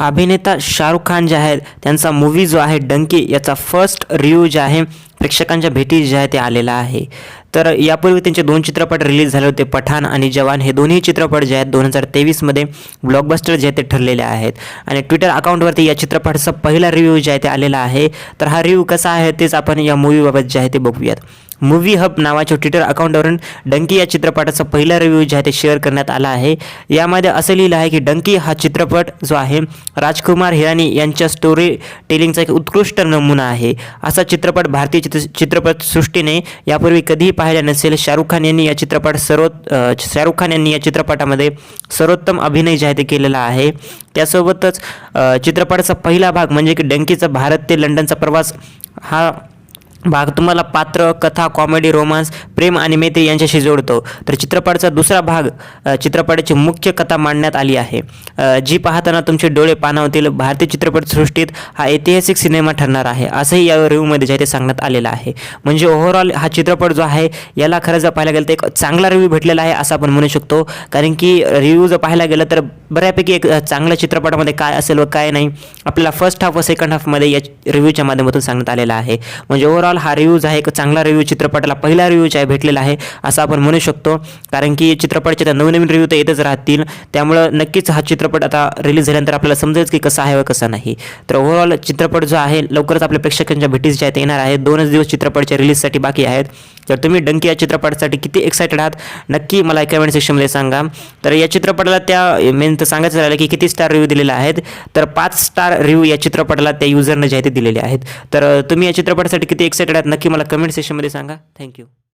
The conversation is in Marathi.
अभिनेता शाहरुख खान जे आहेत त्यांचा मूवी जो आहे डंकी याचा फर्स्ट रिव्ह्यू जे आहे प्रेक्षकांच्या भेटी जे आहे ते आलेला आहे. तर यापूर्वी त्यांचे दोन चित्रपट रिलीज झाले होते पठाण आणि जवान. हे दोन्ही चित्रपट जे आहेत दोन हजार तेवीसमध्ये ब्लॉकबस्टर जे आहेत ते ठरलेले आहेत. आणि ट्विटर अकाउंटवरती या चित्रपटाचा पहिला रिव्ह्यू जे आहे ते आलेला आहे. तर हा रिव्ह्यू कसा आहे तेच आपण या मूवीबाबत जे आहे ते बघूयात. मूवी हब नावाच्या ट्विटर अकाउंटवरून डंकी या चित्रपटाचा पहिला रिव्ह्यू जे आहे ते शेअर करण्यात आला आहे. यामध्ये असं लिहिलं आहे की डंकी हा चित्रपट जो आहे राजकुमार हिरानी यांच्या स्टोरी टेलिंगचा एक उत्कृष्ट नमुना आहे. असा चित्रपट भारतीय चित चित्रपटसृष्टीने यापूर्वी कधीही पाहिला नसेल. शाहरुख खान यांनी या चित्रपट सर्वोत् शाहरुख खान यांनी या चित्रपटामध्ये सर्वोत्तम अभिनय जाहीर केलेला आहे. त्यासोबतच चित्रपटाचा पहिला भाग म्हणजे की डंकीचा भारत ते लंडनचा प्रवास हा भाग तुम्हाला पात्र कथा कॉमेडी रोमांस प्रेम आणि मैत्री यांच्याशी जोडतो. तर चित्रपटाचा दुसरा भाग चित्रपटाची मुख्य कथा मांडण्यात आली आहे. जी पाहताना तुमचे डोळे पानावतील भारतीय चित्रपटसृष्टीत हा ऐतिहासिक सिनेमा ठरणार आहे असंही या रिव्ह्यूमध्ये जे ते सांगण्यात आलेलं आहे. म्हणजे ओव्हरऑल हा चित्रपट जो आहे याला खरं जर पाहायला गेलं तर एक चांगला रिव्ह्यू भेटलेला आहे असं आपण म्हणू शकतो. कारण की रिव्ह्यू जर पाहायला गेलं तर बऱ्यापैकी एक चांगल्या चित्रपटामध्ये काय असेल व काय नाही आपल्याला फर्स्ट हाफ व सेकंड हाफमध्ये या रिव्ह्यूच्या माध्यमातून सांगण्यात आलेला आहे. म्हणजे ओव्हरऑल हा रिव्ह्यूज आहे एक चांगला रिव्ह्यू चित्रपटाला पहिला रिव्ह्यूज आहे भेटलेला आहे असं आपण म्हणू शकतो. कारण की चित्रपटाचे तर नवनवीन रिव्ह्यू तर येतच राहतील. त्यामुळं नक्कीच हा चित्रपट आता रिलीज झाल्यानंतर आपल्याला समजेल की कसा आहे व कसा नाही. तर ओव्हरऑल चित्रपट जो आहे लवकरच आपल्या प्रेक्षकांच्या भेटीस ज्या आहेत येणार आहेत दोनच दिवस चित्रपटच्या रिलीजसाठी बाकी आहेत. तर तुम्ही डंकी या चित्रपटासाठी किती एक्सायटेड आहात? नक्की मला कमेंट सेक्शनमध्ये सांगा. तर या चित्रपटाला त्या मेन तर सांगायचं राहिलं की किती स्टार रिव्ह्यू दिलेले आहेत. तर पाच स्टार रिव्ह्यू या चित्रपटाला त्या युजरनं जे आहे ते दिलेले आहेत. तर तुम्ही या चित्रपटासाठी किती एक्सायटेड आहात? नक्की मला कमेंट सेक्शनमध्ये सांगा. थँक्यू